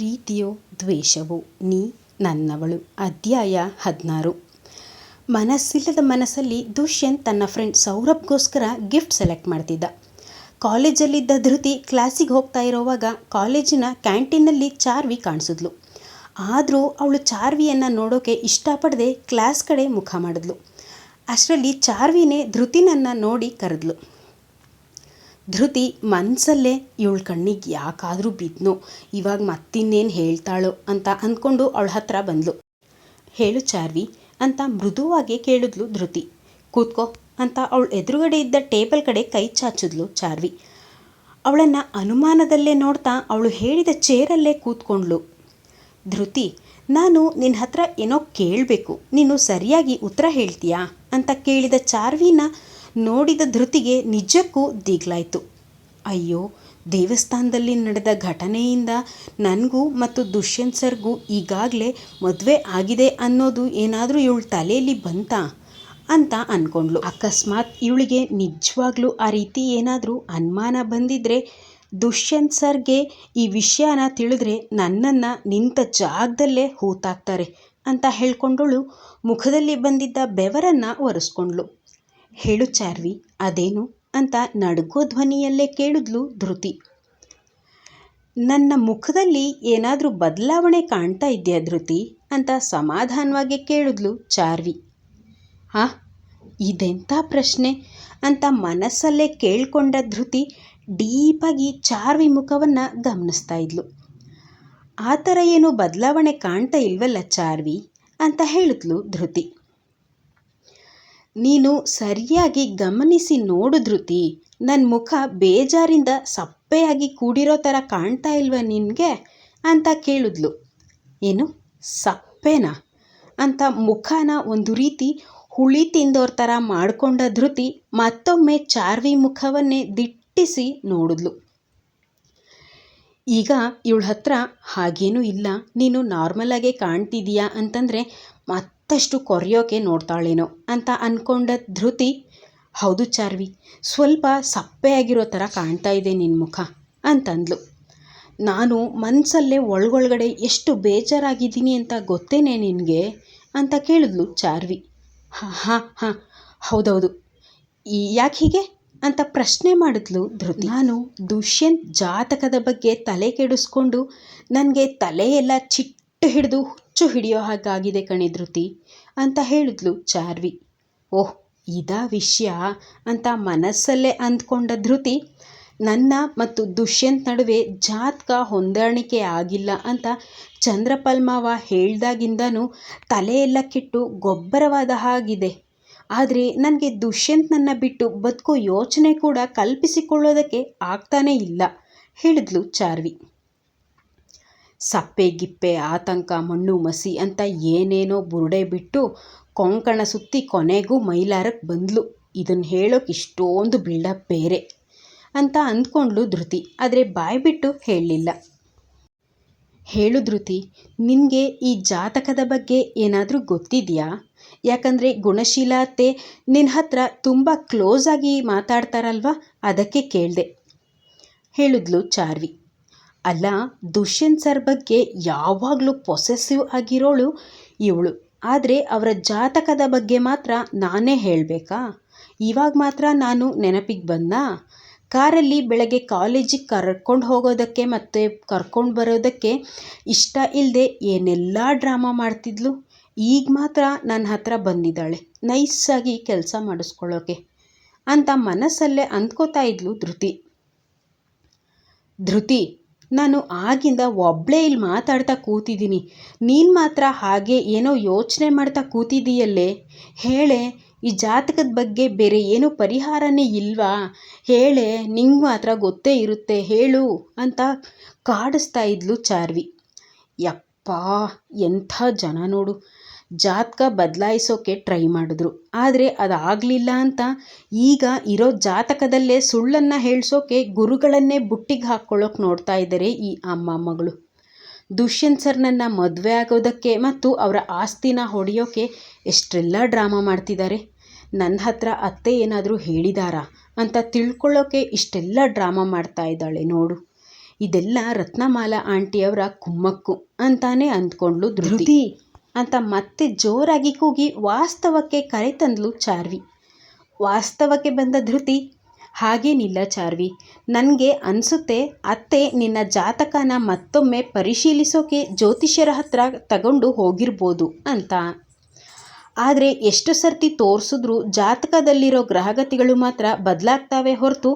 ಪ್ರೀತಿಯೋ ದ್ವೇಷವೋ ನೀ ನನ್ನವಳು. ಅಧ್ಯಾಯ ಹದಿನಾರು. ಮನಸ್ಸಿಲ್ಲದ ಮನಸ್ಸಲ್ಲಿ ದುಷ್ಯಂತ್ ತನ್ನ ಫ್ರೆಂಡ್ ಸೌರಭ್ಗೋಸ್ಕರ ಗಿಫ್ಟ್ ಸೆಲೆಕ್ಟ್ ಮಾಡ್ತಿದ್ದ. ಕಾಲೇಜಲ್ಲಿದ್ದ ಧೃತಿ ಕ್ಲಾಸಿಗೆ ಹೋಗ್ತಾ ಇರೋವಾಗ ಕಾಲೇಜಿನ ಕ್ಯಾಂಟೀನಲ್ಲಿ ಚಾರ್ವಿ ಕಾಣಿಸಿದ್ಲು. ಆದರೂ ಅವಳು ಚಾರ್ವಿಯನ್ನು ನೋಡೋಕೆ ಇಷ್ಟಪಡದೆ ಕ್ಲಾಸ್ ಕಡೆ ಮುಖ ಮಾಡಿದ್ಲು. ಅಷ್ಟರಲ್ಲಿ ಚಾರ್ವಿನೇ ಧೃತಿನನ್ನು ನೋಡಿ ಕರೆದ್ಲು. ಧೃತಿ ಮನಸಲ್ಲೇ ಇವಳ ಕಣ್ಣಿಗೆ ಯಾಕಾದರೂ ಬಿದ್ನೋ ಇವಾಗ ಮತ್ತಿನ್ನೇನು ಹೇಳ್ತಾಳೋ ಅಂತ ಅಂದ್ಕೊಂಡು ಅವಳ ಹತ್ರ ಬಂದ್ಲು. ಹೇಳು ಚಾರ್ವಿ ಅಂತ ಮೃದುವಾಗಿ ಕೇಳಿದ್ಲು ಧೃತಿ. ಕೂತ್ಕೋ ಅಂತ ಅವಳು ಎದುರುಗಡೆ ಇದ್ದ ಟೇಬಲ್ ಕಡೆ ಕೈ ಚಾಚಿದ್ಲು ಚಾರ್ವಿ. ಅವಳನ್ನು ಅನುಮಾನದಲ್ಲೇ ನೋಡ್ತಾ ಅವಳು ಹೇಳಿದ ಚೇರಲ್ಲೇ ಕೂತ್ಕೊಂಡ್ಳು. ಧೃತಿ, ನಾನು ನಿನ್ನ ಹತ್ರ ಏನೋ ಕೇಳಬೇಕು. ನೀನು ಸರಿಯಾಗಿ ಉತ್ತರ ಹೇಳ್ತೀಯಾ? ಅಂತ ಕೇಳಿದ ಚಾರ್ವಿನ ನೋಡಿದ ಧೃತಿಗೆ ನಿಜಕ್ಕೂ ದಿಗ್ಲಾಯಿತು. ಅಯ್ಯೋ, ದೇವಸ್ಥಾನದಲ್ಲಿ ನಡೆದ ಘಟನೆಯಿಂದ ನನಗೂ ಮತ್ತು ದುಷ್ಯಂತ್ ಸರ್ಗೂ ಈಗಾಗಲೇ ಮದುವೆ ಆಗಿದೆ ಅನ್ನೋದು ಏನಾದರೂ ಇವಳ ತಲೆಯಲ್ಲಿ ಬಂತಾ? ಅಂತ ಅಂದ್ಕೊಂಡ್ಳು ಅಕಸ್ಮಾತ್ ಇವಳಿಗೆ ನಿಜವಾಗ್ಲೂ ಆ ರೀತಿ ಏನಾದರೂ ಅನುಮಾನ ಬಂದಿದ್ರೆ ದುಷ್ಯಂತ್ ಸರ್ಗೆ ಈ ವಿಷಯನ ತಿಳಿದ್ರೆ ನನ್ನನ್ನು ನಿಂತ ಜಾಗದಲ್ಲೇ ಹೂತಾಕ್ತಾರೆ ಅಂತ ಹೇಳ್ಕೊಂಡಳು. ಮುಖದಲ್ಲಿ ಬಂದಿದ್ದ ಬೆವರನ್ನು ಒರೆಸ್ಕೊಂಡ್ಳು. ಹೇಳು ಚಾರ್ವಿ, ಅದೇನು? ಅಂತ ನಡುಗೋ ಧ್ವನಿಯಲ್ಲೇ ಕೇಳಿದ್ಲು ಧೃತಿ. ನನ್ನ ಮುಖದಲ್ಲಿ ಏನಾದರೂ ಬದಲಾವಣೆ ಕಾಣ್ತಾ ಇದೆಯಾ ಧೃತಿ? ಅಂತ ಸಮಾಧಾನವಾಗಿ ಕೇಳಿದ್ಲು ಚಾರ್ವಿ. ಹಾ ಇದೆಂಥ ಪ್ರಶ್ನೆ? ಅಂತ ಮನಸ್ಸಲ್ಲೇ ಕೇಳ್ಕೊಂಡ ಧೃತಿ ಡೀಪಾಗಿ ಚಾರ್ವಿ ಮುಖವನ್ನು ಗಮನಿಸ್ತಾ ಇದ್ಲು. ಆ ಥರ ಏನು ಬದಲಾವಣೆ ಕಾಣ್ತಾ ಇಲ್ವಲ್ಲ ಚಾರ್ವಿ? ಅಂತ ಹೇಳಿದ್ಲು ಧೃತಿ. ನೀನು ಸರಿಯಾಗಿ ಗಮನಿಸಿ ನೋಡಿದ್ರುತಿ ನನ್ನ ಮುಖ ಬೇಜಾರಿಂದ ಸಪ್ಪೆಯಾಗಿ ಕೂಡಿರೋ ಥರ ಕಾಣ್ತಾ ಇಲ್ವ ನಿನಗೆ? ಅಂತ ಕೇಳಿದ್ಲು. ಏನು, ಸಪ್ಪೆನಾ? ಅಂತ ಮುಖನ ಒಂದು ರೀತಿ ಹುಳಿ ತಿಂದೋರ್ ಥರ ಮಾಡಿಕೊಂಡ ಧೃತಿ ಮತ್ತೊಮ್ಮೆ ಚಾರ್ವಿ ಮುಖವನ್ನೇ ದಿಟ್ಟಿಸಿ ನೋಡಿದ್ಲು. ಈಗ ಇವಳ ಹತ್ರ ಹಾಗೇನೂ ಇಲ್ಲ, ನೀನು ನಾರ್ಮಲಾಗೇ ಕಾಣ್ತಿದೀಯಾ ಅಂತಂದರೆ ಮತ್ತಷ್ಟು ಕೊರೆಯೋಕೆ ನೋಡ್ತಾಳೇನೋ ಅಂತ ಅಂದ್ಕೊಂಡ ಧೃತಿ, ಹೌದು ಚಾರ್ವಿ, ಸ್ವಲ್ಪ ಸಪ್ಪೆಯಾಗಿರೋ ಥರ ಕಾಣ್ತಾ ಇದೆ ನಿನ್ನ ಮುಖ ಅಂತಂದ್ಲು. ನಾನು ಮನಸ್ಸಲ್ಲೇ ಒಳಗೊಳಗಡೆ ಎಷ್ಟು ಬೇಜಾರಾಗಿದ್ದೀನಿ ಅಂತ ಗೊತ್ತೇನೆ ನಿನಗೆ ಅಂತ ಕೇಳಿದ್ಲು ಚಾರ್ವಿ. ಹಾಂ ಹಾಂ ಹಾಂ, ಹೌದೌದು. ಯಾಕೆ ಹೀಗೆ? ಅಂತ ಪ್ರಶ್ನೆ ಮಾಡಿದ್ಲು ಧೃತಿ. ನಾನು ದುಷ್ಯಂತ್ ಜಾತಕದ ಬಗ್ಗೆ ತಲೆ ಕೆಡಿಸ್ಕೊಂಡು ನನಗೆ ತಲೆಯೆಲ್ಲ ಚಿಟ್ಟು ಹಿಡಿದು ಹುಚ್ಚು ಹಿಡಿಯೋ ಹಾಗಾಗಿದೆ ಕಣೆ ಧೃತಿ ಅಂತ ಹೇಳಿದ್ಲು ಚಾರ್ವಿ. ಓಹ್, ಇದಾ ವಿಷಯ ಅಂತ ಮನಸ್ಸಲ್ಲೇ ಅಂದ್ಕೊಂಡ ಧೃತಿ, ನನ್ನ ಮತ್ತು ದುಷ್ಯಂತ್ ನಡುವೆ ಜಾತಕ ಹೊಂದಾಣಿಕೆ ಆಗಿಲ್ಲ ಅಂತ ಚಂದ್ರಪಲ್ಮಾವ ಹೇಳ್ದಾಗಿಂದನೂ ತಲೆಯೆಲ್ಲ ಕೆಟ್ಟು ಗೊಬ್ಬರವಾದ ಹಾಗಿದೆ. ಆದರೆ ನನಗೆ ದುಷ್ಯಂತ್ನನ್ನು ಬಿಟ್ಟು ಬದುಕೋ ಯೋಚನೆ ಕೂಡ ಕಲ್ಪಿಸಿಕೊಳ್ಳೋದಕ್ಕೆ ಆಗ್ತಾನೇ ಇಲ್ಲ, ಹೇಳಿದ್ಲು ಚಾರ್ವಿ. ಸಪ್ಪೆ ಗಿಪ್ಪೆ ಆತಂಕ ಮಣ್ಣು ಮಸಿ ಅಂತ ಏನೇನೋ ಬುರುಡೆ ಬಿಟ್ಟು ಕೊಂಕಣ ಸುತ್ತಿ ಕೊನೆಗೂ ಮೈಲಾರಕ್ಕೆ ಬಂದ್ಲು. ಇದನ್ನು ಹೇಳೋಕೆ ಇಷ್ಟೊಂದು ಬಿಲ್ಡಪ್ ಬೇರೆ ಅಂತ ಅಂದ್ಕೊಂಡ್ಲು ಧೃತಿ, ಆದರೆ ಬಾಯ್ಬಿಟ್ಟು ಹೇಳಲಿಲ್ಲ. ಹೇಳು ಧೃತಿ, ನಿನಗೆ ಈ ಜಾತಕದ ಬಗ್ಗೆ ಏನಾದರೂ ಗೊತ್ತಿದೆಯಾ? ಯಾಕಂದರೆ ಗುಣಶೀಲತೆ ನಿನ್ನ ಹತ್ರ ತುಂಬ ಕ್ಲೋಸ್ ಆಗಿ ಮಾತಾಡ್ತಾರಲ್ವ, ಅದಕ್ಕೆ ಕೇಳಿದೆ. ಹೇಳಿದ್ಲು ಚಾರ್ವಿ ಅಲ್ಲ ದುಷ್ಯಂತ್ ಸರ್ ಬಗ್ಗೆ ಯಾವಾಗಲೂ ಪೊಸೆಸಿವ್ ಆಗಿರೋಳು ಇವಳು. ಆದರೆ ಅವರ ಜಾತಕದ ಬಗ್ಗೆ ಮಾತ್ರ ನಾನೇ ಹೇಳಬೇಕಾ? ಇವಾಗ ಮಾತ್ರ ನಾನು ನೆನಪಿಗೆ ಬಂದಾ? ಕಾರಲ್ಲಿ ಬೆಳಗ್ಗೆ ಕಾಲೇಜಿಗೆ ಕರ್ಕೊಂಡು ಹೋಗೋದಕ್ಕೆ ಮತ್ತು ಕರ್ಕೊಂಡು ಬರೋದಕ್ಕೆ ಇಷ್ಟ ಇಲ್ಲದೆ ಏನೆಲ್ಲ ಡ್ರಾಮಾ ಮಾಡ್ತಿದ್ಲು? ಈಗ ಮಾತ್ರ ನನ್ನ ಹತ್ರ ಬಂದಿದ್ದಾಳೆ. ನೈಸಾಗಿ ಕೆಲಸ ಮಾಡಿಸ್ಕೊಳ್ಳೋಕೆ ಅಂತ ಮನಸ್ಸಲ್ಲೇ ಅಂದ್ಕೋತಾ ಇದ್ಲು ಧೃತಿ. ಧೃತಿ ನಾನು ಆಗಿಂದ ಒಬ್ಬಳೇ ಇಲ್ಲಿ ಮಾತಾಡ್ತಾ ಕೂತಿದ್ದೀನಿ. ನೀನು ಮಾತ್ರ ಹಾಗೆ ಏನೋ ಯೋಚನೆ ಮಾಡ್ತಾ ಕೂತಿದ್ದೀಯಲ್ಲೇ? ಹೇಳೆ, ಈ ಜಾತಕದ ಬಗ್ಗೆ ಬೇರೆ ಏನೂ ಪರಿಹಾರನೇ ಇಲ್ವಾ? ಹೇಳೆ, ನಿಂಗೆ ಮಾತ್ರ ಗೊತ್ತೇ ಇರುತ್ತೆ, ಹೇಳು ಅಂತ ಕಾಡಿಸ್ತಾ ಇದ್ಲು ಚಾರ್ವಿ. ಯಪ್ಪಾ, ಎಂಥ ಜನ ನೋಡು. ಜಾತಕ ಬದಲಾಯಿಸೋಕೆ ಟ್ರೈ ಮಾಡಿದ್ರು. ಆದರೆ ಅದಾಗಲಿಲ್ಲ ಅಂತ ಈಗ ಇರೋ ಜಾತಕದಲ್ಲೇ ಸುಳ್ಳನ್ನು ಹೇಳ್ಸೋಕೆ ಗುರುಗಳನ್ನೇ ಬುಟ್ಟಿಗೆ ಹಾಕ್ಕೊಳ್ಳೋಕೆ ನೋಡ್ತಾ ಇದ್ದಾರೆ ಈ ಅಮ್ಮ ಮಗಳು. ದುಷ್ಯಂತ್ ಸರ್ನನ್ನು ಮದುವೆ ಆಗೋದಕ್ಕೆ ಮತ್ತು ಅವರ ಆಸ್ತಿನ ಹೊಡೆಯೋಕೆ ಎಷ್ಟೆಲ್ಲ ಡ್ರಾಮಾ ಮಾಡ್ತಿದ್ದಾರೆ. ನನ್ನ ಹತ್ರ ಅತ್ತೆ ಏನಾದರೂ ಹೇಳಿದಾರಾ ಅಂತ ತಿಳ್ಕೊಳ್ಳೋಕೆ ಇಷ್ಟೆಲ್ಲ ಡ್ರಾಮಾ ಮಾಡ್ತಾ ಇದ್ದಾಳೆ ನೋಡು. ಇದೆಲ್ಲ ರತ್ನಮಾಲಾ ಆಂಟಿಯವರ ಕುಮ್ಮಕ್ಕು ಅಂತಾನೆ ಅಂದ್ಕೊಂಡ್ಲು ಧೃತಿ. ಅಂತ ಮತ್ತೆ ಜೋರಾಗಿ ಕೂಗಿ ವಾಸ್ತವಕ್ಕೆ ಕರೆತಂದ್ಲು ಚಾರ್ವಿ. ವಾಸ್ತವಕ್ಕೆ ಬಂದ ಧೃತಿ ಹಾಗೇನಿಲ್ಲ ಚಾರ್ವಿ. ನನಗೆ ಅನಿಸುತ್ತೆ ಅತ್ತೆ ನಿನ್ನ ಜಾತಕನ ಮತ್ತೊಮ್ಮೆ ಪರಿಶೀಲಿಸೋಕೆ ಜ್ಯೋತಿಷ್ಯರ ಹತ್ರ ತಗೊಂಡು ಹೋಗಿರ್ಬೋದು ಅಂತ. ಆದರೆ ಎಷ್ಟು ಸರ್ತಿ ತೋರಿಸಿದ್ರೂ ಜಾತಕದಲ್ಲಿರೋ ಗ್ರಹಗತಿಗಳು ಮಾತ್ರ ಬದಲಾಗ್ತವೆ ಹೊರತು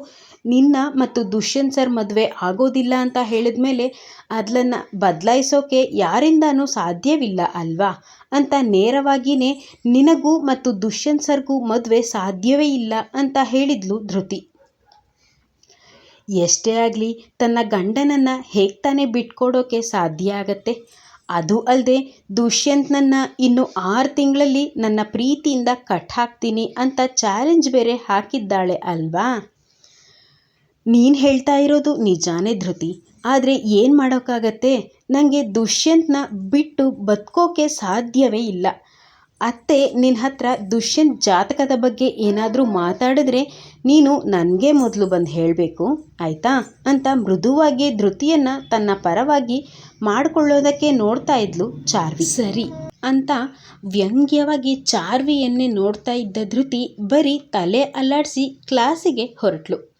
ನಿನ್ನ ಮತ್ತು ದುಷ್ಯಂತ್ ಸರ್ ಮದುವೆ ಆಗೋದಿಲ್ಲ ಅಂತ ಹೇಳಿದ ಮೇಲೆ ಅದನ್ನು ಬದಲಾಯಿಸೋಕೆ ಯಾರಿಂದನೂ ಸಾಧ್ಯವಿಲ್ಲ ಅಲ್ವಾ? ಅಂತ ನೇರವಾಗಿಯೇ ನಿನಗೂ ಮತ್ತು ದುಷ್ಯಂತ್ ಸರ್ಗೂ ಮದುವೆ ಸಾಧ್ಯವೇ ಇಲ್ಲ ಅಂತ ಹೇಳಿದ್ಲು ಧೃತಿ. ಎಷ್ಟೇ ಆಗಲಿ ತನ್ನ ಗಂಡನನ್ನು ಹೇಗೆ ಬಿಟ್ಕೊಡೋಕೆ ಸಾಧ್ಯ ಆಗತ್ತೆ? ಅದು ಅಲ್ಲದೆ ದುಷ್ಯಂತ್ನನ್ನು ಇನ್ನು ಆರು ತಿಂಗಳಲ್ಲಿ ನನ್ನ ಪ್ರೀತಿಯಿಂದ ಕಟ್ ಹಾಕ್ತೀನಿ ಅಂತ ಚಾಲೆಂಜ್ ಬೇರೆ ಹಾಕಿದ್ದಾಳೆ ಅಲ್ವಾ? ನೀನು ಹೇಳ್ತಾ ಇರೋದು ನಿಜಾನೇ ಧೃತಿ. ಆದರೆ ಏನು ಮಾಡೋಕ್ಕಾಗತ್ತೆ? ನನಗೆ ದುಷ್ಯಂತ್ನ ಬಿಟ್ಟು ಬದುಕೋಕೆ ಸಾಧ್ಯವೇ ಇಲ್ಲ. ಅತ್ತೆ ನಿನ್ನ ಹತ್ರ ದುಷ್ಯಂತ್ ಜಾತಕದ ಬಗ್ಗೆ ಏನಾದರೂ ಮಾತಾಡಿದ್ರೆ ನೀನು ನನಗೆ ಮೊದಲು ಬಂದು ಹೇಳಬೇಕು ಆಯಿತಾ? ಅಂತ ಮೃದುವಾಗಿ ಧೃತಿಯನ್ನು ತನ್ನ ಪರವಾಗಿ ಮಾಡಿಕೊಳ್ಳೋದಕ್ಕೆ ನೋಡ್ತಾ ಇದ್ಲು ಚಾರ್ವಿ. ಸರಿ. ಅಂತ ವ್ಯಂಗ್ಯವಾಗಿ ಚಾರ್ವಿಯನ್ನೇ ನೋಡ್ತಾ ಇದ್ದ ಧೃತಿ ಬರೀ ತಲೆ ಅಲ್ಲಾಡಿಸಿ ಕ್ಲಾಸಿಗೆ ಹೊರಟ್ಲು.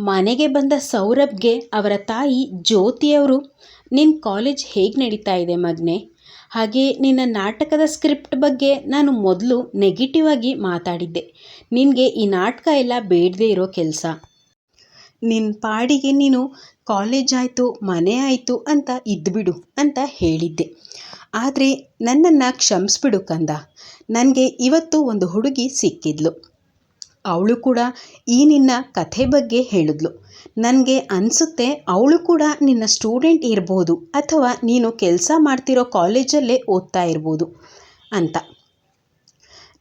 ಮನೆಗೆ ಬಂದ ಸೌರಭ್ಗೆ ಅವರ ತಾಯಿ ಜ್ಯೋತಿಯವರು ನಿನ್ನ ಕಾಲೇಜ್ ಹೇಗೆ ನಡೀತಾ ಇದೆ ಮಗನೆ? ಹಾಗೆ ನಿನ್ನ ನಾಟಕದ ಸ್ಕ್ರಿಪ್ಟ್ ಬಗ್ಗೆ ನಾನು ಮೊದಲು ನೆಗೆಟಿವ್ ಆಗಿ ಮಾತಾಡಿದ್ದೆ. ನಿನಗೆ ಈ ನಾಟಕ ಎಲ್ಲ ಬೇಡದೇ ಇರೋ ಕೆಲಸ. ನಿನ್ನ ಪಾಡಿಗೆ ನೀನು ಕಾಲೇಜ್ ಆಯಿತು, ಮನೆ ಆಯಿತು ಅಂತ ಇದ್ದುಬಿಡು ಅಂತ ಹೇಳಿದ್ದೆ. ಆದರೆ ನನ್ನನ್ನು ಕ್ಷಮಿಸ್ಬಿಡು ಕಂದ. ನನಗೆ ಇವತ್ತು ಒಂದು ಹುಡುಗಿ ಸಿಕ್ಕಿದ್ಲು. ಅವಳು ಕೂಡ ಈ ನಿನ್ನ ಕಥೆ ಬಗ್ಗೆ ಹೇಳಿದ್ಲು. ನನಗೆ ಅನಿಸುತ್ತೆ ಅವಳು ಕೂಡ ನಿನ್ನ ಸ್ಟೂಡೆಂಟ್ ಇರ್ಬೋದು ಅಥವಾ ನೀನು ಕೆಲಸ ಮಾಡ್ತಿರೋ ಕಾಲೇಜಲ್ಲೇ ಓದ್ತಾ ಇರ್ಬೋದು ಅಂತ.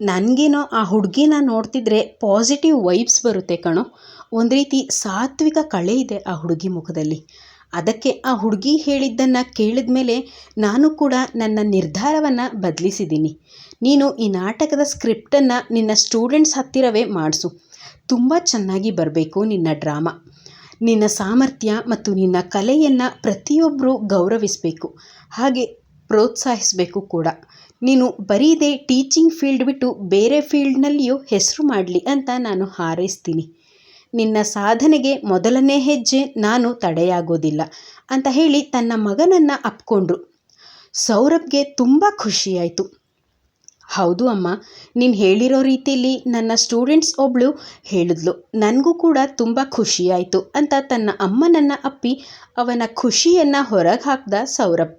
ನನಗೇನೋ ಆ ಹುಡುಗಿನ ನೋಡ್ತಿದ್ರೆ ಪಾಸಿಟಿವ್ ವೈಬ್ಸ್ ಬರುತ್ತೆ ಕಣೋ. ಒಂದು ರೀತಿ ಸಾತ್ವಿಕ ಕಳೆ ಇದೆ ಆ ಹುಡುಗಿ ಮುಖದಲ್ಲಿ. ಅದಕ್ಕೆ ಆ ಹುಡುಗಿ ಹೇಳಿದ್ದನ್ನು ಕೇಳಿದ ಮೇಲೆ ನಾನು ಕೂಡ ನನ್ನ ನಿರ್ಧಾರವನ್ನು ಬದಲಿಸಿದ್ದೀನಿ. ನೀನು ಈ ನಾಟಕದ ಸ್ಕ್ರಿಪ್ಟನ್ನು ನಿನ್ನ ಸ್ಟೂಡೆಂಟ್ಸ್ ಹತ್ತಿರವೇ ಮಾಡಿಸು. ತುಂಬ ಚೆನ್ನಾಗಿ ಬರಬೇಕು ನಿನ್ನ ಡ್ರಾಮಾ. ನಿನ್ನ ಸಾಮರ್ಥ್ಯ ಮತ್ತು ನಿನ್ನ ಕಲೆಯನ್ನು ಪ್ರತಿಯೊಬ್ಬರೂ ಗೌರವಿಸಬೇಕು. ಹಾಗೆ ಪ್ರೋತ್ಸಾಹಿಸಬೇಕು ಕೂಡ. ನೀನು ಬರೀದೇ ಟೀಚಿಂಗ್ ಫೀಲ್ಡ್ ಬಿಟ್ಟು ಬೇರೆ ಫೀಲ್ಡ್ನಲ್ಲಿಯೂ ಹೆಸರು ಮಾಡಲಿ ಅಂತ ನಾನು ಹಾರೈಸ್ತೀನಿ. ನಿನ್ನ ಸಾಧನೆಗೆ ಮೊದಲನೇ ಹೆಜ್ಜೆ ನಾನು ತಡೆಯಾಗೋದಿಲ್ಲ ಅಂತ ಹೇಳಿ ತನ್ನ ಮಗನನ್ನು ಅಪ್ಕೊಂಡ್ರು. ಸೌರಭ್ಗೆ ತುಂಬ ಖುಷಿಯಾಯಿತು. ಹೌದು ಅಮ್ಮ, ನೀನು ಹೇಳಿರೋ ರೀತಿಯಲ್ಲಿ ನನ್ನ ಸ್ಟೂಡೆಂಟ್ಸ್ ಒಬ್ಬಳು ಹೇಳಿದ್ಲು. ನನಗೂ ಕೂಡ ತುಂಬ ಖುಷಿಯಾಯಿತು ಅಂತ ತನ್ನ ಅಮ್ಮನನ್ನು ಅಪ್ಪಿ ಅವನ ಖುಷಿಯನ್ನು ಹೊರಗೆ ಹಾಕ್ದ ಸೌರಭ್.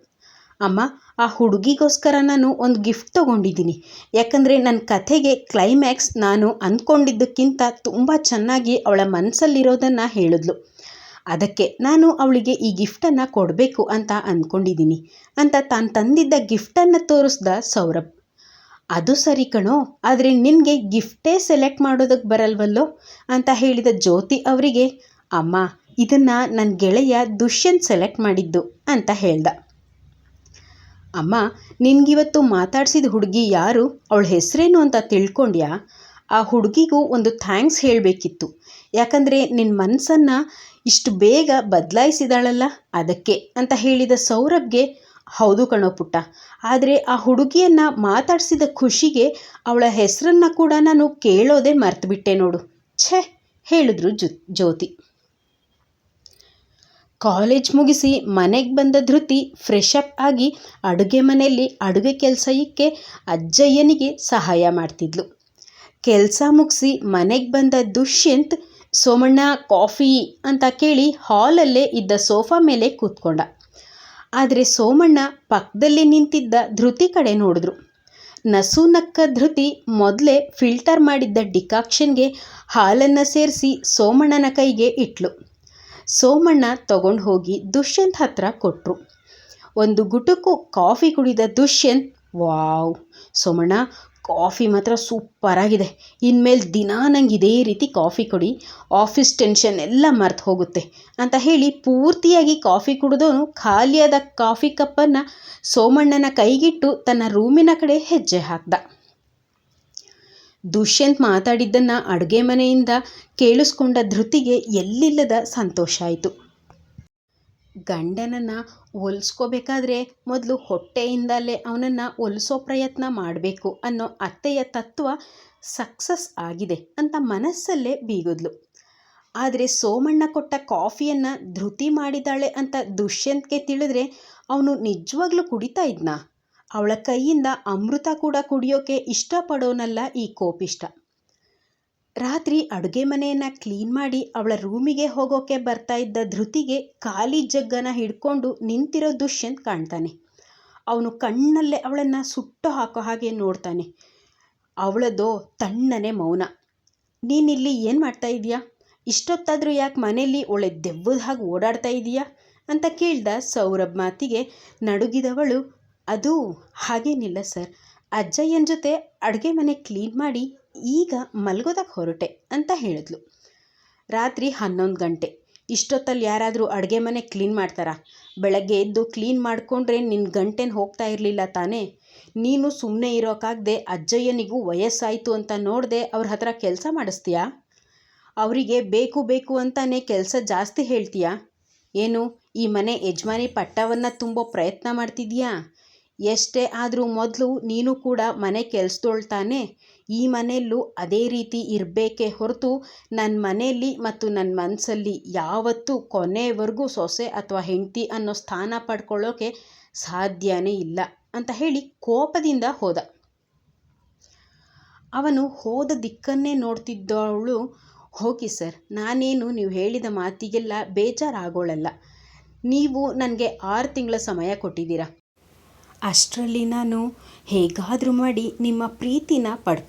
ಅಮ್ಮ, ಆ ಹುಡುಗಿಗೋಸ್ಕರ ನಾನು ಒಂದು ಗಿಫ್ಟ್ ತೊಗೊಂಡಿದ್ದೀನಿ. ಯಾಕಂದರೆ ನನ್ನ ಕಥೆಗೆ ಕ್ಲೈಮ್ಯಾಕ್ಸ್ ನಾನು ಅಂದ್ಕೊಂಡಿದ್ದಕ್ಕಿಂತ ತುಂಬ ಚೆನ್ನಾಗಿ ಅವಳ ಮನಸ್ಸಲ್ಲಿರೋದನ್ನು ಹೇಳಿದ್ಲು. ಅದಕ್ಕೆ ನಾನು ಅವಳಿಗೆ ಈ ಗಿಫ್ಟನ್ನು ಕೊಡಬೇಕು ಅಂತ ಅಂದ್ಕೊಂಡಿದ್ದೀನಿ ಅಂತ ತಾನು ತಂದಿದ್ದ ಗಿಫ್ಟನ್ನು ತೋರಿಸ್ದ ಸೌರಭ್. ಅದು ಸರಿ ಕಣೋ, ಆದರೆ ನಿನಗೆ ಗಿಫ್ಟೇ ಸೆಲೆಕ್ಟ್ ಮಾಡೋದಕ್ಕೆ ಬರಲ್ವಲ್ಲೋ ಅಂತ ಹೇಳಿದ ಜ್ಯೋತಿ ಅವರಿಗೆ, ಅಮ್ಮ, ಇದನ್ನು ನನ್ನ ಗೆಳೆಯ ದುಷ್ಯಂತ್ ಸೆಲೆಕ್ಟ್ ಮಾಡಿದ್ದು ಅಂತ ಹೇಳ್ದ. ಅಮ್ಮ, ನಿನಗಿವತ್ತು ಮಾತಾಡಿಸಿದ ಹುಡುಗಿ ಯಾರು, ಅವಳ ಹೆಸರೇನು ಅಂತ ತಿಳ್ಕೊಂಡ್ಯಾ? ಆ ಹುಡುಗಿಗೂ ಒಂದು ಥ್ಯಾಂಕ್ಸ್ ಹೇಳಬೇಕಿತ್ತು. ಯಾಕಂದರೆ ನಿನ್ನ ಮನಸ್ಸನ್ನು ಇಷ್ಟು ಬೇಗ ಬದಲಾಯಿಸಿದಾಳಲ್ಲ, ಅದಕ್ಕೆ ಅಂತ ಹೇಳಿದ ಸೌರಭ್ಗೆ ಹೌದು ಕಣೋ ಪುಟ್ಟ. ಆದರೆ ಆ ಹುಡುಗಿಯನ್ನು ಮಾತಾಡಿಸಿದ ಖುಷಿಗೆ ಅವಳ ಹೆಸರನ್ನು ಕೂಡ ನಾನು ಕೇಳೋದೇ ಮರ್ತುಬಿಟ್ಟೆ ನೋಡು. ಛೇ, ಹೇಳಿದ್ರು ಜ್ಯೋತಿ. ಕಾಲೇಜ್ ಮುಗಿಸಿ ಮನೆಗೆ ಬಂದ ಧೃತಿ ಫ್ರೆಶ್ ಅಪ್ ಆಗಿ ಅಡುಗೆ ಮನೆಯಲ್ಲಿ ಅಡುಗೆ ಕೆಲಸಕ್ಕೆ ಅಜ್ಜಯ್ಯನಿಗೆ ಸಹಾಯ ಮಾಡ್ತಿದ್ಲು. ಕೆಲಸ ಮುಗಿಸಿ ಮನೆಗೆ ಬಂದ ದುಷ್ಯಂತ್, ಸೋಮಣ್ಣ ಕಾಫಿ ಅಂತ ಕೇಳಿ ಹಾಲಲ್ಲೇ ಇದ್ದ ಸೋಫಾ ಮೇಲೆ ಕೂತ್ಕೊಂಡ. ಆದರೆ ಸೋಮಣ್ಣ ಪಕ್ಕದಲ್ಲೇ ನಿಂತಿದ್ದ ಧೃತಿ ಕಡೆ ನೋಡಿದ್ರು. ನಸು ನಕ್ಕ ಧೃತಿ ಮೊದಲೇ ಫಿಲ್ಟರ್ ಮಾಡಿದ್ದ ಡಿಕಾಕ್ಷನ್ಗೆ ಹಾಲನ್ನು ಸೇರಿಸಿ ಸೋಮಣ್ಣನ ಕೈಗೆ ಇಟ್ಲು. ಸೋಮಣ್ಣ ತಗೊಂಡು ಹೋಗಿ ದುಷ್ಯಂತ್ ಹತ್ರ ಕೊಟ್ಟರು ಒಂದು ಗುಟುಕು ಕಾಫಿ ಕುಡಿದ ದುಷ್ಯಂತ್, ವಾವ್, ಸೋಮಣ್ಣ ಕಾಫಿ ಮಾತ್ರ ಸೂಪರಾಗಿದೆ. ಇನ್ಮೇಲೆ ದಿನ ನಂಗೆ ಇದೇ ರೀತಿ ಕಾಫಿ ಕೊಡಿ, ಆಫೀಸ್ ಟೆನ್ಷನ್ ಎಲ್ಲ ಮರೆತು ಹೋಗುತ್ತೆ ಅಂತ ಹೇಳಿ ಪೂರ್ತಿಯಾಗಿ ಕಾಫಿ ಕುಡಿದವನು ಖಾಲಿಯಾದ ಕಾಫಿ ಕಪ್ಪನ್ನು ಸೋಮಣ್ಣನ ಕೈಗಿಟ್ಟು ತನ್ನ ರೂಮಿನ ಕಡೆ ಹೆಜ್ಜೆ ಹಾಕ್ದ. ದುಷ್ಯಂತ್ ಮಾತಾಡಿದ್ದನ್ನು ಅಡುಗೆ ಮನೆಯಿಂದ ಕೇಳಿಸ್ಕೊಂಡ ಧೃತಿಗೆ ಎಲ್ಲಿಲ್ಲದ ಸಂತೋಷ ಆಯಿತು. ಗಂಡನನ್ನು ಒಲಿಸ್ಕೋಬೇಕಾದ್ರೆ ಮೊದಲು ಹೊಟ್ಟೆಯಿಂದಲೇ ಅವನನ್ನು ಒಲಿಸೋ ಪ್ರಯತ್ನ ಮಾಡಬೇಕು ಅನ್ನೋ ಅತ್ತೆಯ ತತ್ವ ಸಕ್ಸಸ್ ಆಗಿದೆ ಅಂತ ಮನಸ್ಸಲ್ಲೇ ಬೀಗಿದ್ಲು. ಆದರೆ ಸೋಮಣ್ಣ ಕೊಟ್ಟ ಕಾಫಿಯನ್ನು ಧೃತಿ ಮಾಡಿದ್ದಾಳೆ ಅಂತ ದುಷ್ಯಂತ್ಗೆ ತಿಳಿದ್ರೆ ಅವನು ನಿಜವಾಗ್ಲೂ ಕುಡಿತಾ ಇದ್ನಾ? ಅವಳ ಕೈಯಿಂದ ಅಮೃತ ಕೂಡ ಕುಡಿಯೋಕೆ ಇಷ್ಟಪಡೋನಲ್ಲ ಈ ಕೋಪಿಷ್ಟ. ರಾತ್ರಿ ಅಡುಗೆ ಮನೆಯನ್ನು ಕ್ಲೀನ್ ಮಾಡಿ ಅವಳ ರೂಮಿಗೆ ಹೋಗೋಕೆ ಬರ್ತಾ ಇದ್ದ ಧೃತಿಗೆ ಖಾಲಿ ಜಗ್ಗನ ಹಿಡ್ಕೊಂಡು ನಿಂತಿರೋ ದುಷ್ಯಂತ್ ಕಾಣ್ತಾನೆ. ಅವನು ಕಣ್ಣಲ್ಲೇ ಅವಳನ್ನು ಸುಟ್ಟು ಹಾಕೋ ಹಾಗೆ ನೋಡ್ತಾನೆ. ಅವಳದೋ ತಣ್ಣನೆ ಮೌನ. ನೀನಿಲ್ಲಿ ಏನು ಮಾಡ್ತಾ ಇದೀಯಾ ಇಷ್ಟೊತ್ತಾದರೂ ಯಾಕೆ ಮನೆಯಲ್ಲಿ ಒಳ್ಳೆ ದೆವ್ವದ ಹಾಗೆ ಓಡಾಡ್ತಾ ಇದೀಯಾ ಅಂತ ಕೇಳ್ದ ಸೌರಭ್ ಮಾತಿಗೆ ನಡುಗಿದವಳು, ಅದು ಹಾಗೇನಿಲ್ಲ ಸರ್. ಅಜ್ಜಯ್ಯನ ಜೊತೆ ಅಡುಗೆ ಮನೆ ಕ್ಲೀನ್ ಮಾಡಿ ಈಗ ಮಲ್ಗೋದಕ್ಕೆ ಹೊರಟೆ ಅಂತ ಹೇಳಿದ್ಲು. ರಾತ್ರಿ ಹನ್ನೊಂದು ಗಂಟೆ. ಇಷ್ಟೊತ್ತಲ್ಲಿ ಯಾರಾದರೂ ಅಡುಗೆ ಮನೆ ಕ್ಲೀನ್ ಮಾಡ್ತಾರಾ? ಬೆಳಗ್ಗೆ ಎದ್ದು ಕ್ಲೀನ್ ಮಾಡಿಕೊಂಡ್ರೆ ನಿನ್ನ ಗಂಟೆನ ಹೋಗ್ತಾ ಇರಲಿಲ್ಲ ತಾನೇ? ನೀನು ಸುಮ್ಮನೆ ಇರೋಕ್ಕಾಗದೆ ಅಜ್ಜಯ್ಯನಿಗೂ ವಯಸ್ಸಾಯಿತು ಅಂತ ನೋಡದೆ ಅವ್ರ ಹತ್ರ ಕೆಲಸ ಮಾಡಿಸ್ತೀಯಾ? ಅವರಿಗೆ ಬೇಕು ಬೇಕು ಅಂತಾನೆ ಕೆಲಸ ಜಾಸ್ತಿ ಹೇಳ್ತೀಯಾ? ಏನು, ಈ ಮನೆ ಯಜಮಾನಿ ಪಟ್ಟವನ್ನು ತುಂಬೋ ಪ್ರಯತ್ನ ಮಾಡ್ತಿದ್ಯಾ? ಎಷ್ಟೇ ಆದರೂ ಮೊದಲು ನೀನು ಕೂಡ ಮನೆ ಕೆಲಸದೋಳ್ತಾನೆ ಈ ಮನೆಯಲ್ಲೂ ಅದೇ ರೀತಿ ಇರಬೇಕೇ ಹೊರತು ನನ್ನ ಮನೆಯಲ್ಲಿ ಮತ್ತು ನನ್ನ ಮನಸ್ಸಲ್ಲಿ ಯಾವತ್ತೂ ಕೊನೆವರೆಗೂ ಸೊಸೆ ಅಥವಾ ಹೆಂಡತಿ ಅನ್ನೋ ಸ್ಥಾನ ಪಡ್ಕೊಳ್ಳೋಕೆ ಸಾಧ್ಯನೇ ಇಲ್ಲ ಅಂತ ಹೇಳಿ ಕೋಪದಿಂದ ಹೋದ. ಅವನು ಹೋದ ದಿಕ್ಕನ್ನೇ ನೋಡ್ತಿದ್ದವಳು, ಹೋಗಿ ಸರ್, ನಾನೇನು ನೀವು ಹೇಳಿದ ಮಾತಿಗೆಲ್ಲ ಬೇಜಾರಾಗೋಳಲ್ಲ. ನೀವು ನನಗೆ ಆರು ತಿಂಗಳ ಸಮಯ ಕೊಟ್ಟಿದ್ದೀರಾ. ಅಷ್ಟರಲ್ಲಿ ನಾನು ಹೇಗಾದರೂ ಮಾಡಿ ನಿಮ್ಮ ಪ್ರೀತಿನ ಪಡ್ಕೊ